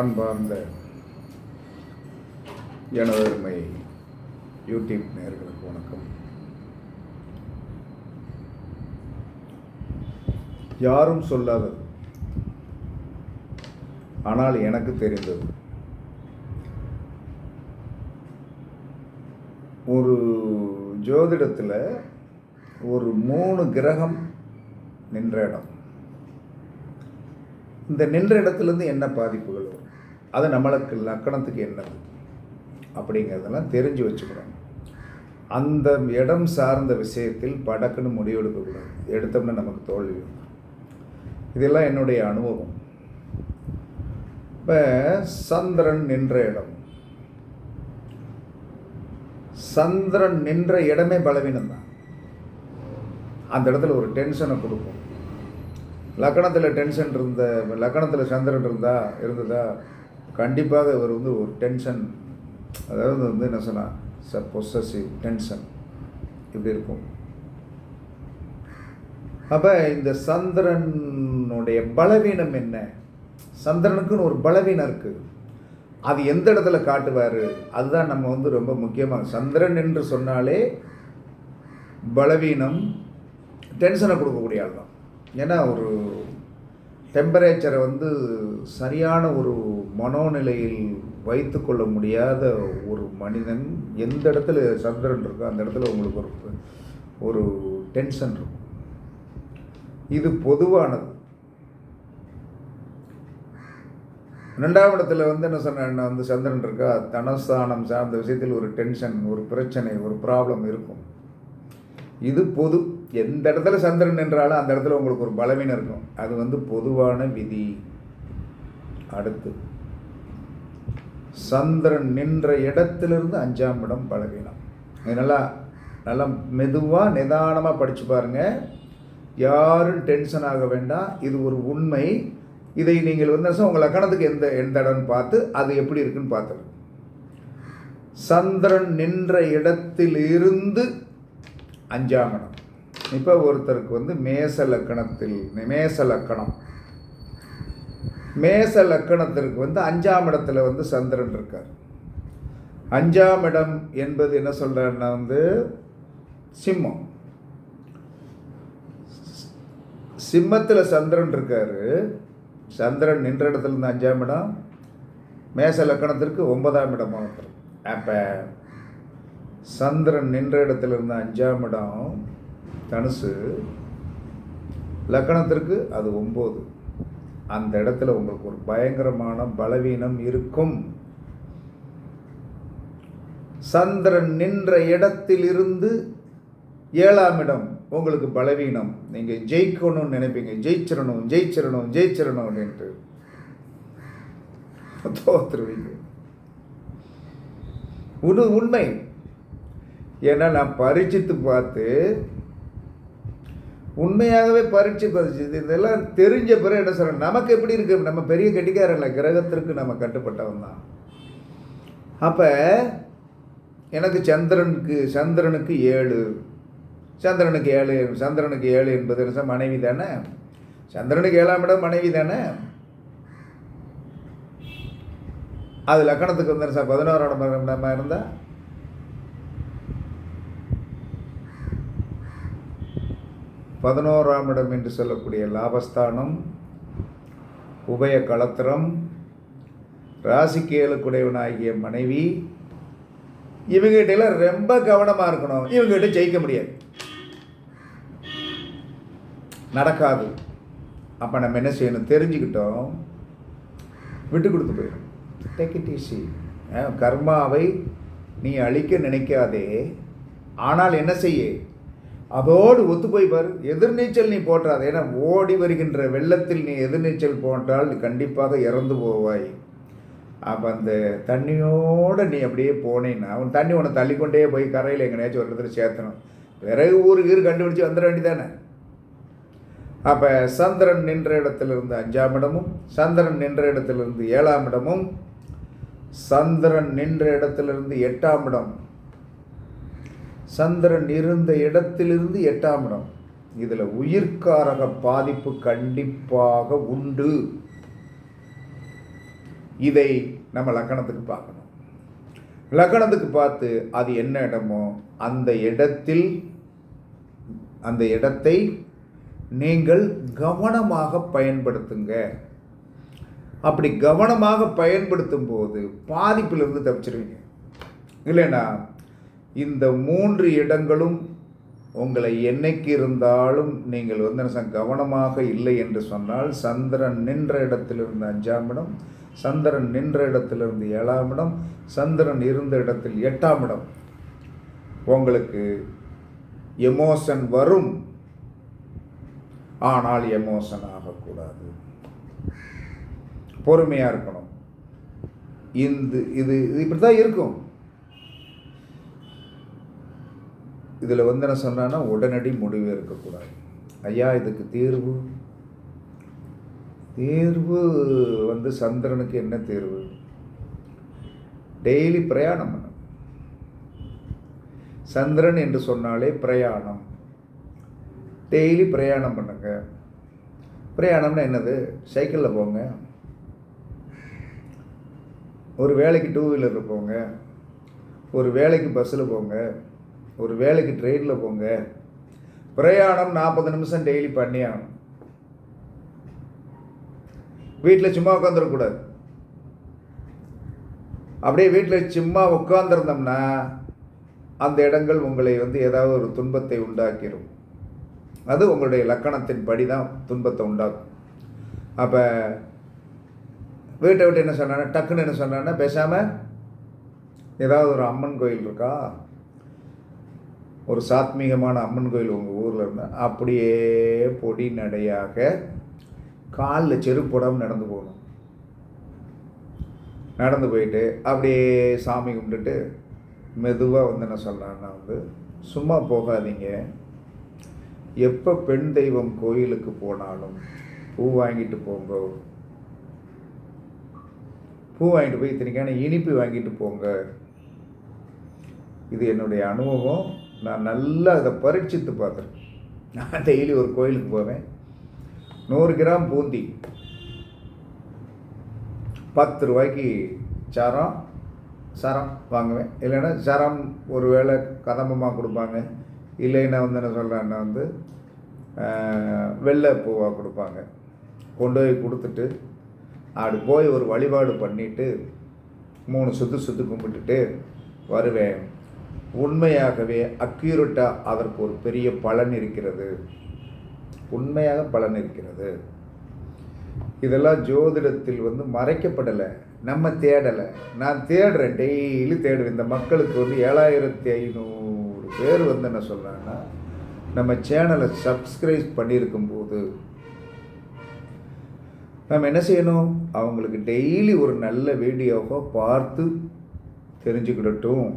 அன்பார்ந்த எனதருமை யூடியூப் நேர்களுக்கு வணக்கம். யாரும் சொல்லாதது ஆனால் எனக்கு தெரிந்தது. ஒரு ஜோதிடத்தில் ஒரு மூணு கிரகம் நின்ற இடம். இந்த நின்ற இடத்துலேருந்து என்ன பாதிப்புகள் வரும்? அது நம்மளுக்கு லக்கணத்துக்கு என்னது? அப்படிங்கிறதெல்லாம் தெரிஞ்சு வச்சுக்கணும். அந்த இடம் சார்ந்த விஷயத்தில் படக்குன்னு முடிவெடுக்கக்கூடாது. எடுத்தோம்னா நமக்கு தோல்வி இதெல்லாம் என்னுடைய அனுபவம். இப்போ சந்திரன் நின்ற இடம். சந்திரன் நின்ற இடமே பலவீனம் தான். அந்த இடத்துல ஒரு டென்ஷனை கொடுக்கும். லக்கணத்தில் டென்ஷன் இருந்த லக்கணத்தில் சந்திரன் இருந்தா இருந்ததா? கண்டிப்பாக இவர் வந்து ஒரு டென்ஷன் அதாவது வந்து என்ன சொன்னால் ச பொசசிவ் டென்ஷன் இப்படி இருக்கும்? அப்போ இந்த சந்திரனுடைய பலவீனம் என்ன? சந்திரனுக்குன்னு ஒரு பலவீனம் இருக்குது அது எந்த இடத்துல காட்டுவார்? அதுதான் நம்ம வந்து ரொம்ப முக்கியமாக சந்திரன் என்று சொன்னாலே பலவீனம் டென்ஷனை கொடுக்கக்கூடிய ஆள் தான் ஏன்னா ஒரு டெம்பரேச்சரை வந்து சரியான ஒரு மனோநிலையில் வைத்துக்கொள்ள முடியாத ஒரு மனிதன் எந்த இடத்துல சந்திரன் இருக்கோ அந்த இடத்துல உங்களுக்கு ஒரு ஒரு டென்ஷன் இருக்கும். இது பொதுவானது. ரெண்டாம் இடத்துல வந்து என்ன சொன்ன வந்து சந்திரன் இருக்கா? தனஸ்தானம் சார்ந்த விஷயத்தில் ஒரு டென்ஷன் ஒரு பிரச்சனை ஒரு ப்ராப்ளம் இருக்கும். இது பொது. எந்த இடத்துல சந்திரன் என்றாலும் அந்த இடத்துல உங்களுக்கு ஒரு பலவீனம் இருக்கும். அது வந்து பொதுவான விதி. அடுத்து சந்திரன் நின்ற இடத்திலிருந்து அஞ்சாம் இடம் பலவீனம். இது நல்லா நல்லா மெதுவாக நிதானமாக படித்து பாருங்கள் யாரும் டென்ஷன் ஆக வேண்டாம். இது ஒரு உண்மை. இதை நீங்கள் வந்து உங்கள் லக்கணத்துக்கு எந்த எந்த இடம்னு பார்த்து அது எப்படி இருக்குன்னு பார்த்துருங்க சந்திரன் நின்ற இடத்தில் இருந்து அஞ்சாம் இடம். இப்போ ஒருத்தருக்கு வந்து மேச லக்கணத்தில் மேச லக்கணம். மேச லக்கணத்திற்கு வந்து அஞ்சாம் இடத்துல வந்து சந்திரன் இருக்கார். அஞ்சாம் இடம் என்பது என்ன சொல்கிறேன்னா வந்து சிம்மம். சிம்மத்தில் சந்திரன் இருக்கார். சந்திரன் நின்ற இடத்துல இருந்து அஞ்சாம் இடம். மேச லக்கணத்திற்கு ஒன்பதாம் இடம் வந்துடும் அப்போ சந்திரன் நின்ற இடத்துல இருந்து அஞ்சாம் இடம் தனுசு. லக்கணத்திற்கு அது ஒம்பது. அந்த இடத்துல உங்களுக்கு ஒரு பயங்கரமான பலவீனம் இருக்கும். சந்திரன் நின்ற இடத்திலிருந்து ஏழாம் இடம் உங்களுக்கு பலவீனம். நீங்கள் ஜெயிக்கணும்னு நினைப்பீங்க. ஜெயிச்சிடணும் ஜெயிச்சிடணும் ஜெயிச்சிடணும் அப்படின்ட்டு தோத்துருவீங்க உண்மை. ஏன்னா நான் பரிச்சித்து பார்த்து உண்மையாகவே பரீட்சை பதிச்சது இதெல்லாம் தெரிஞ்ச பிறகு என்ன சொல்கிறேன் நமக்கு எப்படி இருக்கு? நம்ம பெரிய கட்டிக்காரன் இல்லை கிரகத்திற்கு நம்ம கட்டுப்பட்டவன் தான். அப்போ எனக்கு சந்திரனுக்கு சந்திரனுக்கு ஏழு. சந்திரனுக்கு ஏழு சந்திரனுக்கு ஏழு என்பது என்ன மனைவி தானே? சந்திரனுக்கு ஏழாம் இடம் மனைவி தானே? அது லக்கணத்துக்கு வந்து சார் பதினோராம் இடமா இருந்தால் பதினோராம் இடம் என்று சொல்லக்கூடிய லாபஸ்தானம் உபய களத்திரம் ராசிக்கு ஏழுக்குடையவனாகிய மனைவி இவங்ககிட்டலாம் ரொம்ப கவனமாக இருக்கணும். இவங்ககிட்ட ஜெயிக்க முடியாது. நடக்காது. அப்போ நம்ம என்ன செய்யணும்? தெரிஞ்சுக்கிட்டோம். விட்டு கொடுத்து போயிடும். டேக் இட் ஈஸி கர்மாவை நீ அழிக்க நினைக்காதே. ஆனால் என்ன செய்ய? அதோடு ஒத்து போய் பாரு. எதிர்நீச்சல் நீ போட்டாது ஏன்னா ஓடி வருகின்ற வெள்ளத்தில் நீ எதிர்நீச்சல் போட்டால் நீ கண்டிப்பாக இறந்து போவாய். அப்போ அந்த தண்ணியோடு நீ அப்படியே போனேன்னா அவன் தண்ணி உன்னை தள்ளிக்கொண்டே போய் கரையில் எங்கேயாச்சும் ஒரு இடத்துல சேர்த்தணும். பிறகு ஊருக்கு ஊர் கண்டுபிடிச்சி வந்துட வேண்டிதானே அப்போ சந்திரன் நின்ற இடத்திலிருந்து அஞ்சாம் இடமும் சந்திரன் நின்ற இடத்திலிருந்து ஏழாம் இடமும் சந்திரன் நின்ற இடத்திலிருந்து எட்டாம் இடம். சந்திரன் இருந்த இடத்திலிருந்து எட்டாம் இடம். இதில் உயிர்காரக பாதிப்பு கண்டிப்பாக உண்டு. இதை நம்ம லக்கணத்துக்கு பார்க்கணும். லக்கணத்துக்கு பார்த்து அது என்ன இடமோ அந்த இடத்தில் அந்த இடத்தை நீங்கள் கவனமாக பயன்படுத்துங்க. அப்படி கவனமாக பயன்படுத்தும் போது பாதிப்பிலிருந்து தப்பிச்சிருவீங்க. இல்லைன்னா இந்த மூன்று இடங்களும் உங்களை என்னைக்கு இருந்தாலும் நீங்கள் வந்து கவனமாக இல்லை என்று சொன்னால் சந்திரன் நின்ற இடத்திலிருந்து அஞ்சாம் இடம் சந்திரன் நின்ற இடத்திலிருந்து ஏழாம் இடம் சந்திரன் இருந்த இடத்தில் எட்டாம் இடம். உங்களுக்கு எமோஷன் வரும். ஆனால் எமோஷன் ஆகக்கூடாது. பொறுமையாக இருக்கணும். இந்த இது இது இப்படி தான் இருக்கும். இதில் வந்து என்ன சொன்னான்னா உடனடி முடிவு இருக்கக்கூடாது. ஐயா இதுக்கு தீர்வு? தீர்வு வந்து சந்திரனுக்கு என்ன தீர்வு? டெய்லி பிரயாணம் பண்ணணும். சந்திரன் என்று சொன்னாலே பிரயாணம். டெய்லி பிரயாணம் பண்ணுங்க. பிரயாணம்னா என்னது? சைக்கிளில் போங்க. ஒரு வேலைக்கு டூ வீலரில் போங்க. ஒரு வேலைக்கு பஸ்ஸில் போங்க. ஒரு வேலைக்கு ட்ரெயினில் போங்க. பிரயாணம் நாற்பது நிமிஷம் டெய்லி பண்ணி ஆகணும். வீட்டில் சும்மா உட்காந்துடக்கூடாது அப்படியே வீட்டில் சும்மா உட்காந்துருந்தோம்னா அந்த இடங்கள் உங்களை வந்து ஏதாவது ஒரு துன்பத்தை உண்டாக்கிடும் அது உங்களுடைய லக்கணத்தின் படி தான் துன்பத்தை உண்டாகும் அப்போ வீட்டை விட்டு என்ன சொன்னான்னா டக்குன்னு என்ன சொன்னான்னா பேசாமல் ஏதாவது ஒரு அம்மன் கோயில் இருக்கா? ஒரு சாத்மீகமான அம்மன் கோயில் உங்கள் ஊரில் இருந்தால் அப்படியே பொடி நடையாக காலில் செருப்பு போடாமல் நடந்து போகணும். நடந்து போயிட்டு அப்படியே சாமி கும்பிட்டுட்டு மெதுவாக வந்து என்ன சொல்லலான்னா வந்து சும்மா போகாதீங்க. எப்போ பெண் தெய்வம் கோயிலுக்கு போனாலும் பூ வாங்கிட்டு போங்க. பூ வாங்கிட்டு போய் இத்தனைக்கான இனிப்பு வாங்கிட்டு போங்க. இது என்னுடைய அனுபவம். நான் நல்லா அதை பரீட்சித்து பார்க்குறேன். நான் டெய்லி ஒரு கோயிலுக்கு போவேன். நூறு கிராம் பூந்தி. பத்து ரூபாய்க்கு சரம் சரம் வாங்குவேன். இல்லைன்னா சரம் ஒரு வேளை கதம்பமாக கொடுப்பாங்க. இல்லைன்னா வந்து என்ன சொல்கிறேன்னா வந்து வெள்ளை பூவாக கொடுப்பாங்க. கொண்டு போய் கொடுத்துட்டு அப்படி போய் ஒரு வழிபாடு பண்ணிட்டு மூணு சுத்து சுத்து கும்பிட்டுட்டு வருவேன். உண்மையாகவே அக்யூரட்டாக அதற்கு ஒரு பெரிய பலன் இருக்கிறது. உண்மையாக பலன் இருக்கிறது. இதெல்லாம் ஜோதிடத்தில் வந்து மறைக்கப்படலை. நம்ம தேடலை. நான் தேடுறேன். டெய்லி தேடுறேன் இந்த மக்களுக்கு வந்து ஏழாயிரத்தி ஐநூறு பேர் வந்து என்ன சொல்கிறாங்கன்னா நம்ம சேனலை சப்ஸ்கிரைப் பண்ணியிருக்கும்போது நம்ம என்ன செய்யணும்? அவங்களுக்கு டெய்லி ஒரு நல்ல வீடியோவை பார்த்து தெரிஞ்சுக்கிடட்டும்.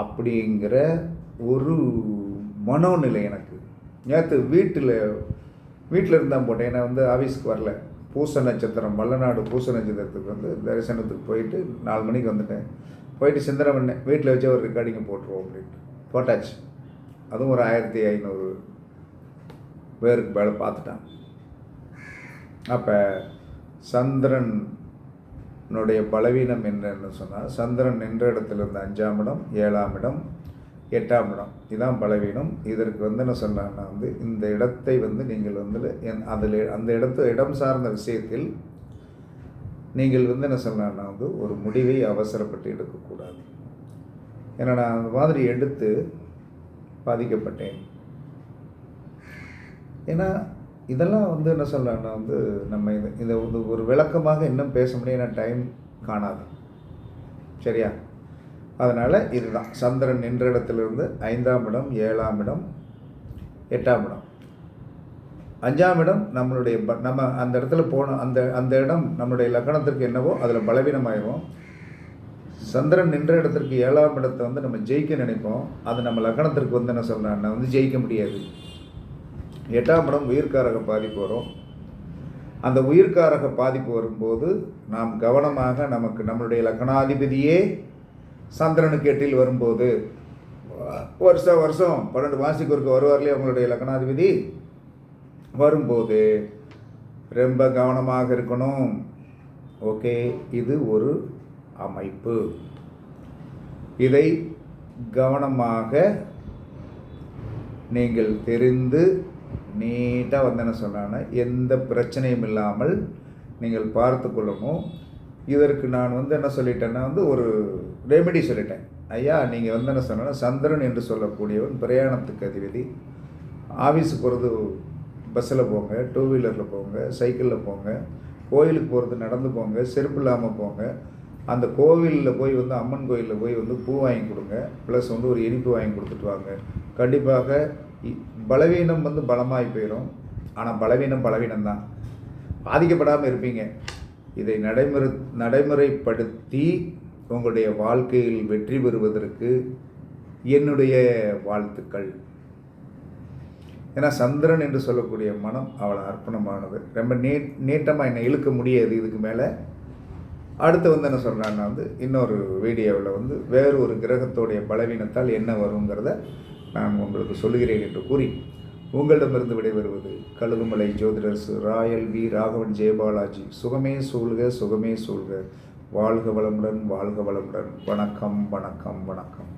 அப்படிங்கிற ஒரு மனோநிலை எனக்கு. நேற்று வீட்டில் வீட்டில் இருந்தால் போட்டேன். ஏன்னா வந்து ஆஃபீஸ்க்கு வரல. பூச நட்சத்திரம் வல்லநாடு பூச நட்சத்திரத்துக்கு வந்து தரிசனத்துக்கு போயிட்டு நாலு மணிக்கு வந்துட்டேன். போயிட்டு சிந்தனை பண்ணேன். வீட்டில் வச்சு ஒரு ரெக்கார்டிங்கை போட்டுருவோம் அப்படின்ட்டு. போட்டாச்சு. அதுவும் ஒரு ஆயிரத்தி ஐநூறு பேருக்கு மேலே பார்த்துட்டான். அப்போ சந்திரன் என்னுடைய பலவீனம் என்னன்னு சொன்னால் சந்திரன் நின்ற இடத்துல இருந்த அஞ்சாம் இடம் ஏழாம் இடம் எட்டாம் இடம். இதுதான் பலவீனம். இதற்கு வந்து என்ன சொன்னாங்கன்னா வந்து இந்த இடத்தை வந்து நீங்கள் வந்து என்- அதில் அந்த இடத்து இடம் சார்ந்த விஷயத்தில் நீங்கள் வந்து என்ன சொன்னான்னா வந்து ஒரு முடிவை அவசரப்பட்டு எடுக்கக்கூடாது. ஏன்னா நான் அந்த மாதிரி எடுத்து பாதிக்கப்பட்டேன். ஏன்னா இதெல்லாம் வந்து என்ன சொல்லலாம்னா வந்து நம்ம இதை இதை வந்து ஒரு விளக்கமாக இன்னும் பேச முடியும். டைம் காணாது. சரியா? அதனால் இதுதான். சந்திரன் நின்ற இடத்துலேருந்து ஐந்தாம் இடம் ஏழாம் இடம் எட்டாம் இடம். அஞ்சாம் இடம் நம்மளுடைய ப- நம்ம அந்த இடத்துல போன அந்த அந்த இடம் நம்மளுடைய லக்கணத்திற்கு என்னவோ அதில் பலவீனமாயிரும். சந்திரன் நின்ற இடத்திற்கு ஏழாம் இடத்தை வந்து நம்ம ஜெயிக்க நினைப்போம். அது நம்ம லக்கணத்திற்கு வந்து என்ன சொல்கிறேன்னா வந்து ஜெயிக்க முடியாது. எட்டாம் இடம் உயிர்காரக பாதிப்பு வரும். அந்த உயிர்காரக பாதிப்பு வரும்போது நாம் கவனமாக நமக்கு நம்மளுடைய லக்னாதிபதியே சந்திரனுக்கு எட்டில் வரும்போது வருஷம் வருஷம் பன்னெண்டு மாதத்துக்கு ஒருக்க வருவார்லேயே அவங்களுடைய லக்னாதிபதி? வரும்போது ரொம்ப கவனமாக இருக்கணும். ஓகே இது ஒரு அமைப்பு. இதை கவனமாக நீங்கள் தெரிந்து நீட்டாக வந்து என்ன சொன்னான்னா எந்த பிரச்சனையும் இல்லாமல் நீங்கள் பார்த்து கொள்ளணும். இதற்கு நான் வந்து என்ன சொல்லிட்டேன்னா வந்து ஒரு ரெமெடி சொல்லிட்டேன். ஐயா நீங்கள் வந்து என்ன சந்திரன் என்று சொல்லக்கூடியவன் பிரயாணத்துக்கு அதிபதி ஆஃபீஸுக்கு போகிறது பஸ்ஸில் போங்க டூ வீலரில் போங்க சைக்கிளில் போங்க கோயிலுக்கு போகிறது நடந்து போங்க செருப்பு இல்லாமல் போங்க. அந்த கோவிலில் போய் வந்து அம்மன் கோயிலில் போய் வந்து பூ வாங்கி கொடுங்க ப்ளஸ் வந்து ஒரு இனிப்பு வாங்கி கொடுத்துட்டு வாங்க. கண்டிப்பாக பலவீனம் வந்து பலமாகி போயிடும் ஆனால் பலவீனம் பலவீனம் தான் பாதிக்கப்படாமல் இருப்பீங்க. இதை நடைமுறை நடைமுறைப்படுத்தி உங்களுடைய வாழ்க்கையில் வெற்றி பெறுவதற்கு என்னுடைய வாழ்த்துக்கள். ஏன்னா சந்திரன் என்று சொல்லக்கூடிய மனம் அவளை அர்ப்பணமானது. ரொம்ப நீ நீட்டமாக என்னை இழுக்க முடியாது இதுக்கு மேலே. அடுத்து வந்து என்ன சொல்கிறான்னா வந்து இன்னொரு வீடியோவில் வந்து வேறு ஒரு கிரகத்தோடைய பலவீனத்தால் என்ன வருங்கிறத நான் உங்களுக்கு சொல்லுகிறேன் என்று கூறி உங்களிடமிருந்து விடைபெறுவது கழுகுமலை ஜோதிடர்ஸ் ராயல் வி ராகவன் ஜெயபாலாஜி. சுகமே சூழ்க சுகமே சூழ்க. வாழ்க வளமுடன் வாழ்க வளமுடன். வணக்கம் வணக்கம் வணக்கம்.